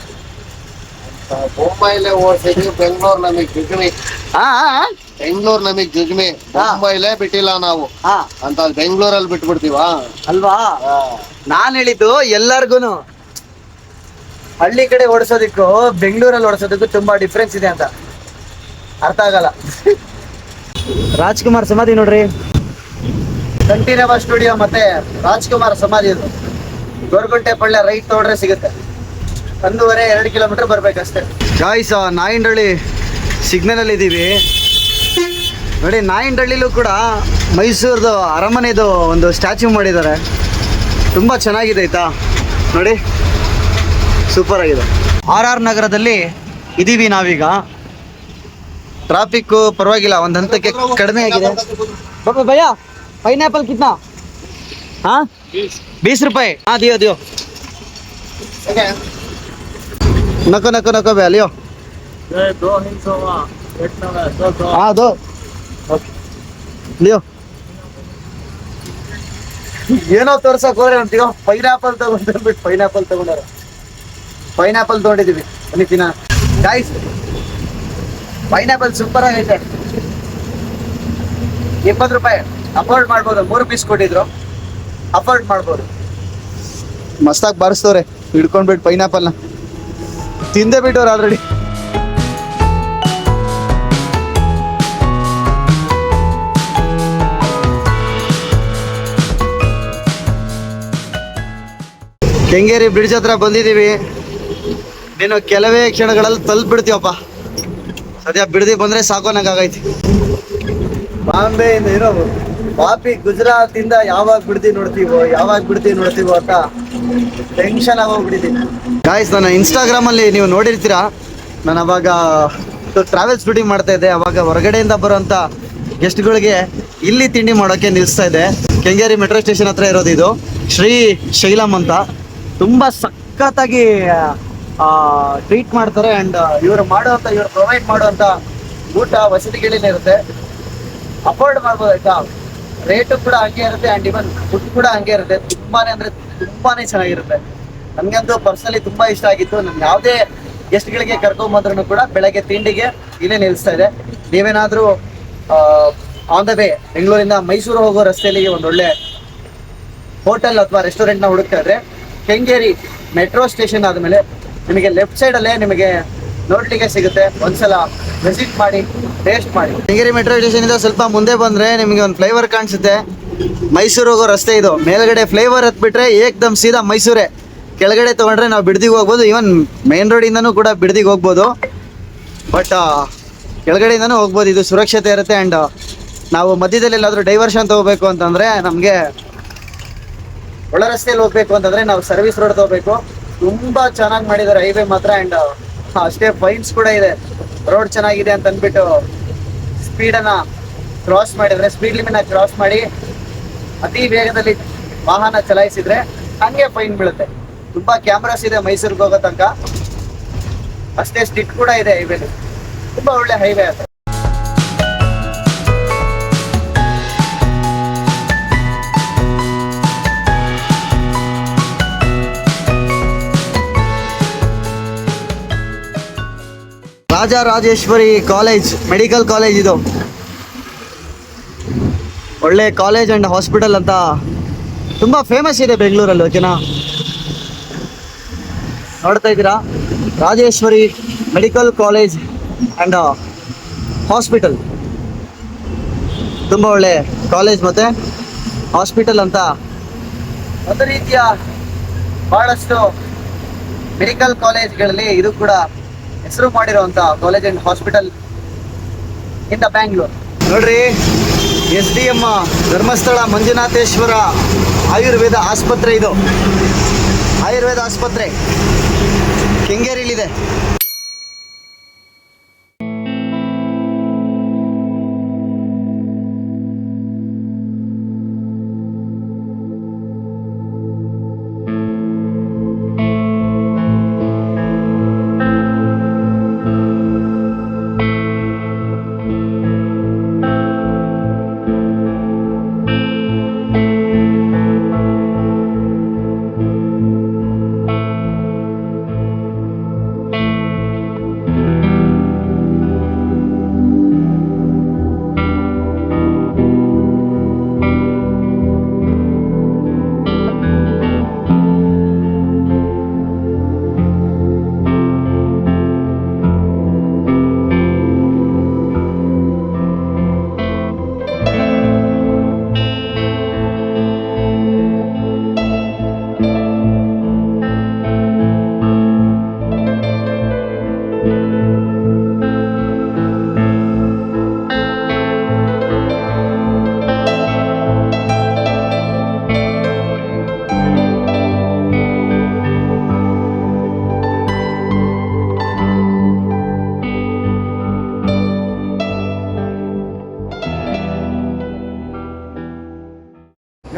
ಮುಂಬೈಲೇ ಓಡಿಸಿದ್ವಿ ಬೆಂಗಳೂರು ನಮಗ್ ಜುಗ್ಮಿ
ಹಾ ಹಾ,
ಬೆಂಗಳೂರು ನಮಗ್ ಜುಗ್ಮಿ ಮುಂಬೈಲೇ ಬಿಟ್ಟಿಲ್ಲ ನಾವು.
ಹಾ
ಅಂತ ಬೆಂಗಳೂರಲ್ಲಿ ಬಿಟ್ಬಿಡ್ತೀವಾ?
ಅಲ್ವಾ? ನಾನ್ ಹೇಳಿದ್ದು ಎಲ್ಲಾರ್ಗುನು ಹಳ್ಳಿ ಕಡೆ ಓಡಿಸೋದಕ್ಕೂ ಬೆಂಗಳೂರಲ್ಲಿ ಓಡಿಸೋದಕ್ಕೂ ತುಂಬಾ ಡಿಫ್ರೆನ್ಸ್ ಇದೆ ಅಂತ. ಅರ್ಥ ಆಗಲ್ಲ. ರಾಜ್ಕುಮಾರ್ ಸಮಾಧಿ ನೋಡ್ರಿ. ಕಂಠೀರವ ಸ್ಟುಡಿಯೋ ಮತ್ತೆ ರಾಜ್ಕುಮಾರ್ ಸಮಾಧಿ ಇದು ಗೊರಗುಂಟೆ ಪಳ್ಳ ರೈಟ್ ತೋಡ್ರೆ ಸಿಗುತ್ತೆ ಒಂದೂವರೆ ಎರಡು ಕಿಲೋಮೀಟರ್ ಬರ್ಬೇಕಷ್ಟೇ ಗಾಯ್ಸ್ ನಾಯಿಂಡಳ್ಳಿ ಸಿಗ್ನಲ್ ಅಲ್ಲಿ ಇದೀವಿ ನೋಡಿ ನಾಯಿಂಡಳ್ಳಿಲೂ ಕೂಡ ಮೈಸೂರ್ದು ಅರಮನೆದು ಒಂದು ಸ್ಟ್ಯಾಚ್ಯೂ ಮಾಡಿದ್ದಾರೆ ತುಂಬ ಚೆನ್ನಾಗಿದೆ ಆಯ್ತಾ ನೋಡಿ ಸೂಪರ್ ಆಗಿದೆ ಆರ್ ಆರ್ ನಗರದಲ್ಲಿ ಇದೀವಿ ನಾವೀಗ ಟ್ರಾಫಿಕ್ ಪರವಾಗಿಲ್ಲ ಒಂದು ಹಂತಕ್ಕೆ ಕಡಿಮೆ ಆಗಿದೆ ಬಾಬಾ ಭಯ್ಯ ಪೈನಾಪಲ್ ಕಿತ್ನಾ ಹಾ बीस रुपए हाँ दियो दियो नको नको नको भैया लियो हाँ दो ओके लियो ಏನೋ ತೋರ್ಸಕ್ ಹೋದ್ರೆ ಅಂತೀಗ ಪೈನಾಪಲ್ ತಗೊಂಡ್ಬಿಟ್ಟು ಪೈನಾಪಲ್ ತಗೊಂಡಾರ ಪೈನಾಪಲ್ ತಗೊಂಡಿದೀವಿ ಬನ್ನಿ ತಿನ್ನ ಗಾಯ್ಸ್ ಪೈನಾಪಲ್ ಸೂಪರ್ ಆಗೈತೆ ಇಪ್ಪತ್ತು ರೂಪಾಯಿ ಅಫೋರ್ಡ್ ಮಾಡ್ಬೋದು ಮೂರು ಪೀಸ್ ಕೊಟ್ಟಿದ್ರು. ಅಫೋರ್ಡ್ ಮಾಡ್ಬೋದು. ಮಸ್ತಾಗಿ ಬಾರಿಸ್ತವ್ರೆ ಹಿಡ್ಕೊಂಡ್ಬಿಟ್ಟು ಪೈನಾಪಲ್ನ ತಿಂದೇ ಬಿಟ್ಟವ್ರು ಆಲ್ರೆಡಿ ಕೆಂಗೇರಿ ಬ್ರಿಡ್ಜ್ ಹತ್ರ ಬಂದಿದ್ದೀವಿ. ನೀನು ಕೆಲವೇ ಕ್ಷಣಗಳಲ್ಲಿ ತಲುಪಿಡ್ತೀವಪ್ಪ ಸದ್ಯ ಬಿಡದಿ ಬಂದ್ರೆ ಸಾಕು ಬಾಂಬೆ ಬಾಂಬೆಯಿಂದ ಇರೋ ವಾಪಿ ಗುಜರಾತ್ ಇಂದ ಯಾವಾಗ ಬಿಡ್ತೀವಿ ನೋಡ್ತೀವೋ, ಯಾವಾಗ ಬಿಡ್ತೀವಿ ನೋಡ್ತೀವೋ ಅಂತ ಟೆನ್ಷನ್ ಆಗೋಗ್ಬಿಟ್ಟಿದ್ದೀನಿ. ಗಾಯ್ಸ್ ನಾನು ಇನ್ಸ್ಟಾಗ್ರಾಮ್ ಅಲ್ಲಿ ನೀವು ನೋಡಿರ್ತೀರಾ? ನಾನು ಅವಾಗ ಟ್ರಾವೆಲ್ ಶೂಟಿಂಗ್ ಮಾಡ್ತಾ ಇದ್ದೆ. ಅವಾಗ ಹೊರಗಡೆಯಿಂದ ಬರುವಂತ ಗೆಸ್ಟ್ಗಳಿಗೆ ಇಲ್ಲಿ ತಿಂಡಿ ಮಾಡೋಕೆ ನಿಲ್ಲಿಸ್ತಾ ಇದೆ ಕೆಂಗೇರಿ ಮೆಟ್ರೋ ಸ್ಟೇಷನ್ ಹತ್ರ ಇರೋದು ಇದು. ಶ್ರೀ ಶೈಲಂ ಅಂತ. ತುಂಬಾ ಸಖತ್ತಾಗಿ ಟ್ರೀಟ್ ಮಾಡ್ತಾರೆ ಅಂಡ್ ಇವರು ಮಾಡುವಂತ, ಇವರು ಪ್ರೊವೈಡ್ ಮಾಡುವಂತ ಊಟ ವಸತಿಗಳೇನಿರುತ್ತೆ ಅಫೋರ್ಡ್ ಮಾಡ್ಬೋದು ಆಯ್ತಾ? ರೇಟು ಕೂಡ ಹಂಗೆ ಇರುತ್ತೆ ಅಂಡ್ ಇವನ್ ಫುಡ್ ಕೂಡ ಹಂಗೆ ಇರುತ್ತೆ. ತುಂಬಾನೇ ಅಂದ್ರೆ ತುಂಬಾನೇ ಚೆನ್ನಾಗಿರುತ್ತೆ. ನನ್ಗಂತೂ ಪರ್ಸನಲಿ ತುಂಬಾ ಇಷ್ಟ ಆಗಿತ್ತು. ನನ್ ಯಾವುದೇ ಗೆಸ್ಟ್ಗಳಿಗೆ ಕರ್ಕೊಂಬಂದ್ರು ಕೂಡ ಬೆಳಗ್ಗೆ ತಿಂಡಿಗೆ ಇಲ್ಲೇ ನಿಲ್ಲಿಸ್ತಾ ಇದೆ. ನೀವೇನಾದ್ರೂ ಆನ್ ದ ವೇ ಬೆಂಗಳೂರಿಂದ ಮೈಸೂರು ಹೋಗೋ ರಸ್ತೆಯಲ್ಲಿ ಒಂದೊಳ್ಳೆ ಹೋಟೆಲ್ ಅಥವಾ ರೆಸ್ಟೋರೆಂಟ್ನ ಹುಡುಕ್ತಾ ಇದ್ರೆ, ಕೆಂಗೇರಿ ಮೆಟ್ರೋ ಸ್ಟೇಷನ್ ಆದ್ಮೇಲೆ ನಿಮಗೆ ಲೆಫ್ಟ್ ಸೈಡ್ ಅಲ್ಲೇ ನಿಮಗೆ ನೋಡ್ಲಿಕ್ಕೆ ಸಿಗುತ್ತೆ. ಒಂದ್ಸಲ ವಿಸಿಟ್ ಮಾಡಿ ಟೇಸ್ಟ್ ಮಾಡಿ. ಶೃಂಗೇರಿ ಮೆಟ್ರೋ ಸ್ಟೇಷನ್ ಇಂದ ಸ್ವಲ್ಪ ಮುಂದೆ ಬಂದ್ರೆ ನಿಮಗೆ ಒಂದು ಫ್ಲೈವರ್ ಕಾಣಿಸುತ್ತೆ. ಮೈಸೂರು ಹೋಗೋ ರಸ್ತೆ ಇದು. ಮೇಲ್ಗಡೆ ಫ್ಲೈವರ್ ಹತ್ಬಿಟ್ರೆ ಏಕ್ದಮ್ ಸೀದಾ ಮೈಸೂರೇ. ಕೆಳಗಡೆ ತಗೊಂಡ್ರೆ ನಾವು ಬಿಡದಿಗೆ ಹೋಗ್ಬೋದು. ಈವನ್ ಮೇನ್ ರೋಡಿಂದನೂ ಕೂಡ ಬಿಡದಿಗೆ ಹೋಗ್ಬೋದು. ಬಟ್ ಕೆಳಗಡೆಯಿಂದನೂ ಹೋಗ್ಬೋದು. ಇದು ಸುರಕ್ಷತೆ ಇರುತ್ತೆ ಆ್ಯಂಡ್ ನಾವು ಮಧ್ಯದಲ್ಲಿ ಎಲ್ಲಾದರೂ ಡೈವರ್ಷನ್ ತಗೋಬೇಕು ಅಂತಂದರೆ ನಮಗೆ ಒಳ ರಸ್ತೆಯಲ್ಲಿ ಹೋಗ್ಬೇಕು ಅಂತಂದ್ರೆ ನಾವು ಸರ್ವಿಸ್ ರೋಡ್ ತಗೋಬೇಕು. ತುಂಬಾ ಚೆನ್ನಾಗಿ ಮಾಡಿದ್ದಾರೆ ಹೈವೇ ಮಾತ್ರ ಅಂಡ್ ಅಷ್ಟೇ ಫೈನ್ಸ್ ಕೂಡ ಇದೆ. ರೋಡ್ ಚೆನ್ನಾಗಿದೆ ಅಂತ ಅಂದ್ಬಿಟ್ಟು ಸ್ಪೀಡನ್ನ ಕ್ರಾಸ್ ಮಾಡಿದ್ರೆ ಸ್ಪೀಡ್ ಲಿಮಿಟ್ ಕ್ರಾಸ್ ಮಾಡಿ ಅತಿ ವೇಗದಲ್ಲಿ ವಾಹನ ಚಲಾಯಿಸಿದ್ರೆ ಹಂಗೆ ಫೈನ್ ಬೀಳುತ್ತೆ. ತುಂಬಾ ಕ್ಯಾಮ್ರಾಸ್ ಇದೆ ಮೈಸೂರಿಗೆ ಹೋಗೋ ತನಕ. ಅಷ್ಟೇ ಸ್ಟಿಟ್ ಕೂಡ ಇದೆ ಹೈವೇಲಿ ತುಂಬಾ ಒಳ್ಳೆ ಹೈವೇ ಅದು. ರಾಜರಾಜೇಶ್ವರಿ ಕಾಲೇಜ್, ಮೆಡಿಕಲ್ ಕಾಲೇಜ್ ಇದು. ಒಳ್ಳೆ ಕಾಲೇಜ್ ಅಂಡ್ ಹಾಸ್ಪಿಟಲ್ ಅಂತ ತುಂಬಾ ಫೇಮಸ್ ಇದೆ ಬೆಂಗಳೂರಲ್ಲಿ, ಓಕೆನಾ? ನೋಡ್ತಾ ಇದ್ದೀರಾ? Rajeshwari medical college and hospital. ತುಂಬ ಒಳ್ಳೆ ಕಾಲೇಜ್ ಮತ್ತೆ ಹಾಸ್ಪಿಟಲ್ ಅಂತ ಒಂದು ರೀತಿಯ ಬಹಳಷ್ಟು ಮೆಡಿಕಲ್ ಕಾಲೇಜ್ಗಳಲ್ಲಿ ಇದು ಕೂಡ ಹೆಸರು ಮಾಡಿರುವಂತ ಕಾಲೇಜ್ ಅಂಡ್ ಹಾಸ್ಪಿಟಲ್ ಇಂದ ಬ್ಯಾಂಗ್ಳೂರ್ ನೋಡ್ರಿ, S D M Dharmasthala Manjunatheshwara Ayurveda ಆಸ್ಪತ್ರೆ ಇದು. ಆಯುರ್ವೇದ ಆಸ್ಪತ್ರೆ. ಕೆಂಗೇರಿಲಿದೆ.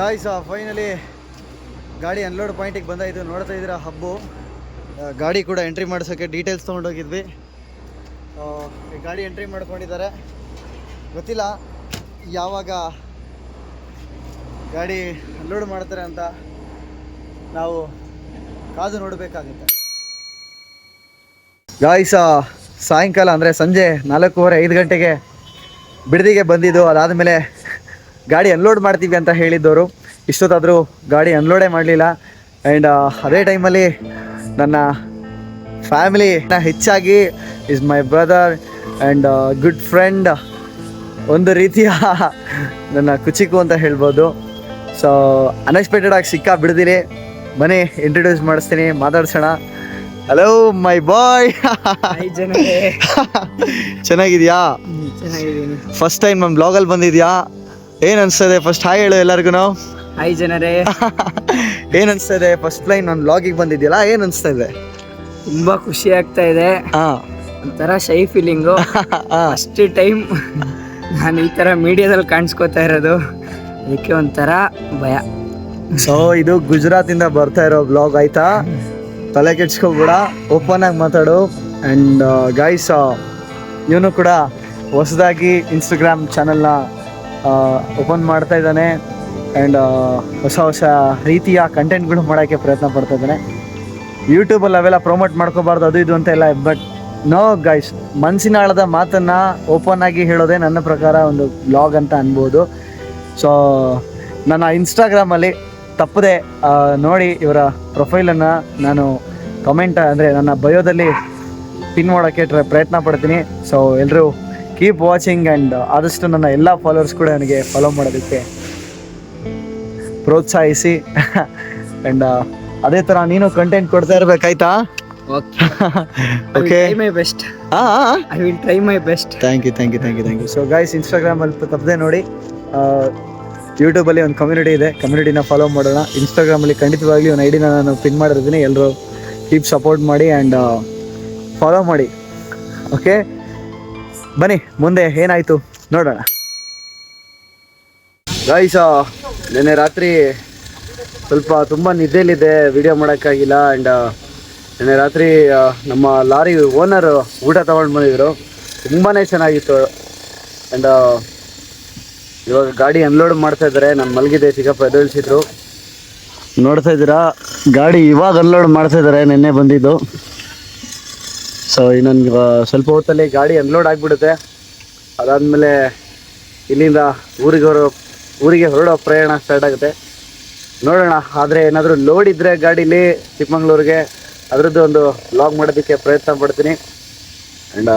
ಗಾಯ್ಸ್ ಫೈನಲಿ ಗಾಡಿ ಅನ್ಲೋಡ್ ಪಾಯಿಂಟಿಗೆ ಬಂದಾಯಿತು. ನೋಡ್ತಾ ಇದ್ದೀರಾ, ಹಬ್ಬು. ಗಾಡಿ ಕೂಡ ಎಂಟ್ರಿ ಮಾಡಿಸೋಕ್ಕೆ ಡೀಟೇಲ್ಸ್ ತೊಗೊಂಡೋಗಿದ್ವಿ. ಗಾಡಿ ಎಂಟ್ರಿ ಮಾಡ್ಕೊಂಡಿದ್ದಾರೆ. ಗೊತ್ತಿಲ್ಲ ಯಾವಾಗ ಗಾಡಿ ಅನ್ಲೋಡ್ ಮಾಡ್ತಾರೆ ಅಂತ ನಾವು ಕಾದು ನೋಡಬೇಕಾಗುತ್ತೆ. ಗಾಯ್ಸ ಸಾಯಂಕಾಲ ಅಂದರೆ ಸಂಜೆ ನಾಲ್ಕೂವರೆ ಐದು ಗಂಟೆಗೆ ಬಿಡದಿಗೆ ಬಂದಿದ್ದು. ಅದಾದಮೇಲೆ ಗಾಡಿ ಅನ್ಲೋಡ್ ಮಾಡ್ತೀವಿ ಅಂತ ಹೇಳಿದ್ದವರು. ಇಷ್ಟೊತ್ತಾದರೂ ಗಾಡಿ ಅನ್ಲೋಡೇ ಮಾಡಲಿಲ್ಲ. ಆ್ಯಂಡ್ ಅದೇ ಟೈಮಲ್ಲಿ ನನ್ನ ಫ್ಯಾಮಿಲಿ ಹೆಚ್ಚಾಗಿ is my brother and good friend ಒಂದು ರೀತಿಯ ನನ್ನ ಕುಚಿಕು ಅಂತ ಹೇಳ್ಬೋದು. ಸೊ ಅನ್ಎಕ್ಸ್ಪೆಕ್ಟೆಡ್ ಆಗಿ ಸಿಕ್ಕಾ ಬಿಡ್ದಿರಿ. ಮನೆ ಇಂಟ್ರೊಡ್ಯೂಸ್ ಮಾಡಿಸ್ತೀನಿ ಮಾತಾಡ್ಸೋಣ. ಹಲೋ ಮೈ ಬಾಯ್ ಚೆನ್ನಾಗಿದ್ಯಾ? ಫಸ್ಟ್ ಟೈಮ್ ನಮ್ಮ ಬ್ಲಾಗಲ್ಲಿ ಬಂದಿದ್ಯಾ? ಏನು ಅನ್ಸ್ತದೆ? ಫಸ್ಟ್ ಹಾಯ್ ಹೇಳು ಎಲ್ಲರಿಗೂ
ಹಾಯ್ ಜನರೇ.
ಏನ್ ಅನ್ಸ್ತದೆ? ಫಸ್ಟ್ ಪ್ಲೈನ್ ನಾನು ಬ್ಲಾಗಿಗೆ ಬಂದಿದ್ಯಲ್ಲ ಏನ್ ಅನ್ಸ್ತಾ ಇದೆ
ತುಂಬಾ ಖುಷಿ ಆಗ್ತಾ ಇದೆ.
ಹಾಂ.
ಒಂಥರ ಶೈ ಫೀಲಿಂಗು ಫಸ್ಟ್ ಟೈಮ್ ನಾನು ಈ ಥರ ಮೀಡಿಯಾದಲ್ಲಿ ಕಾಣಿಸ್ಕೋತಾ ಇರೋದು. ಅದಕ್ಕೆ ಒಂಥರ ಭಯ.
ಸೊ ಇದು ಗುಜರಾತ್ ಇಂದ ಬರ್ತಾ ಇರೋ ಬ್ಲಾಗ್ ಆಯ್ತಾ? ತಲೆ ಕೆಡ್ಸ್ಕೊಬೇಡ ಓಪನ್ ಆಗಿ ಮಾತಾಡು. ಅಂಡ್ ಗೈಸ್ ಇವನು ಕೂಡ ಹೊಸದಾಗಿ ಇನ್ಸ್ಟಾಗ್ರಾಮ್ ಚಾನಲ್ನ ಓಪನ್ ಮಾಡ್ತಾ ಇದ್ದಾನೆ. ಆ್ಯಂಡ್ ಹೊಸ ಹೊಸ ರೀತಿಯ ಕಂಟೆಂಟ್ಗಳು ಮಾಡೋಕ್ಕೆ ಪ್ರಯತ್ನ ಪಡ್ತಾ ಇದ್ದಾನೆ. ಯೂಟ್ಯೂಬಲ್ಲಿ ಅವೆಲ್ಲ ಪ್ರಮೋಟ್ ಮಾಡ್ಕೋಬಾರ್ದು, ಅದು ಇದು ಅಂತ ಎಲ್ಲ ಬಟ್ ನೋ ಗೈಸ್ ಮನಸ್ಸಿನ ಆಳದ ಮಾತನ್ನು ಓಪನ್ ಆಗಿ ಹೇಳೋದೇ ನನ್ನ ಪ್ರಕಾರ ಒಂದು ಬ್ಲಾಗ್ ಅಂತ ಅನ್ಬೋದು. ಸೊ ನನ್ನ ಇನ್ಸ್ಟಾಗ್ರಾಮಲ್ಲಿ ತಪ್ಪದೆ ನೋಡಿ ಇವರ ಪ್ರೊಫೈಲನ್ನು ನಾನು ಕಮೆಂಟ್ ಅಂದರೆ ನನ್ನ ಬಯೋದಲ್ಲಿ ಪಿನ್ ಮಾಡೋಕ್ಕೆ ಟ್ರೈ, ಪ್ರಯತ್ನ ಪಡ್ತೀನಿ. ಸೊ ಎಲ್ಲರೂ ಕೀಪ್ ವಾಚಿಂಗ್ ಆ್ಯಂಡ್ ಆದಷ್ಟು ನನ್ನ ಎಲ್ಲ ಫಾಲೋವರ್ಸ್ ಕೂಡ ನನಗೆ ಫಾಲೋ ಮಾಡೋದಕ್ಕೆ ಪ್ರೋತ್ಸಾಹಿಸಿ. ಆ್ಯಂಡ್ ಅದೇ ಥರ ನೀನು ಕಂಟೆಂಟ್ ಕೊಡ್ತಾ ಇರಬೇಕಾಯ್ತಾ
okay my
best
I will try my best
thank you thank you thank you thank you so guys ಇನ್ಸ್ಟಾಗ್ರಾಮಲ್ಲಿ ತಪ್ಪದೆ ನೋಡಿ. ಯೂಟ್ಯೂಬಲ್ಲಿ ಒಂದು ಕಮ್ಯುನಿಟಿ ಇದೆ. ಕಮ್ಯುನಿಟಿನ ಫಾಲೋ ಮಾಡೋಣ. ಇನ್ಸ್ಟಾಗ್ರಾಮಲ್ಲಿ ಖಂಡಿತವಾಗ್ಲಿ ಒಂದು ಐಡಿನ ನಾನು ಪಿನ್ ಮಾಡಿರ್ತೀನಿ. ಎಲ್ಲರೂ ಕೀಪ್ ಸಪೋರ್ಟ್ ಮಾಡಿ ಆ್ಯಂಡ್ ಫಾಲೋ ಮಾಡಿ. ಓಕೆ ಬನ್ನಿ, ಮುಂದೆ ಏನಾಯಿತು ನೋಡೋಣ. ಗಾಯಿಸ ನಿನ್ನೆ ರಾತ್ರಿ ಸ್ವಲ್ಪ ತುಂಬ ನಿದ್ದೆಯಲ್ಲಿದೆ ವಿಡಿಯೋ ಮಾಡೋಕ್ಕಾಗಿಲ್ಲ ಆ್ಯಂಡ್ ನಿನ್ನೆ ರಾತ್ರಿ ನಮ್ಮ ಲಾರಿ ಓನರ್ ಊಟ ತೊಗೊಂಡು ಬಂದಿದ್ರು. ತುಂಬಾ ಚೆನ್ನಾಗಿತ್ತು. ಆ್ಯಂಡ್ ಇವಾಗ ಗಾಡಿ ಅನ್ಲೋಡ್ ಮಾಡ್ತಾ ಇದ್ದಾರೆ, ನಾನು ಮಲಗಿದೆ ಚಿಕ್ಕಪ್ಪ ಎದುರಿಸಿದ್ರು ನೋಡ್ತಾ ಇದ್ದೀರಾ, ಗಾಡಿ ಇವಾಗ ಅನ್ಲೋಡ್ ಮಾಡ್ತಾ ಇದ್ದಾರೆ, ನಿನ್ನೆ ಬಂದಿದ್ದು. ಸೊ ಇನ್ನೊಂದು ಸ್ವಲ್ಪ ಹೊತ್ತಲ್ಲಿ ಗಾಡಿ ಅನ್ಲೋಡ್ ಆಗಿಬಿಡುತ್ತೆ. ಅದಾದಮೇಲೆ ಇಲ್ಲಿಂದ ಊರಿಗೆ ಹೊರ, ಊರಿಗೆ ಹೊರಡೋ ಪ್ರಯಾಣ ಸ್ಟಾರ್ಟ್ ಆಗುತ್ತೆ. ನೋಡೋಣ, ಆದರೆ ಏನಾದರೂ ಲೋಡ್ ಇದ್ದರೆ ಗಾಡೀಲಿ ಚಿಕ್ಕಮಂಗ್ಳೂರಿಗೆ ಅದರದ್ದು ಒಂದು ಲಾಗ್ ಮಾಡೋದಕ್ಕೆ ಪ್ರಯತ್ನ ಪಡ್ತೀನಿ. ಆ್ಯಂಡ್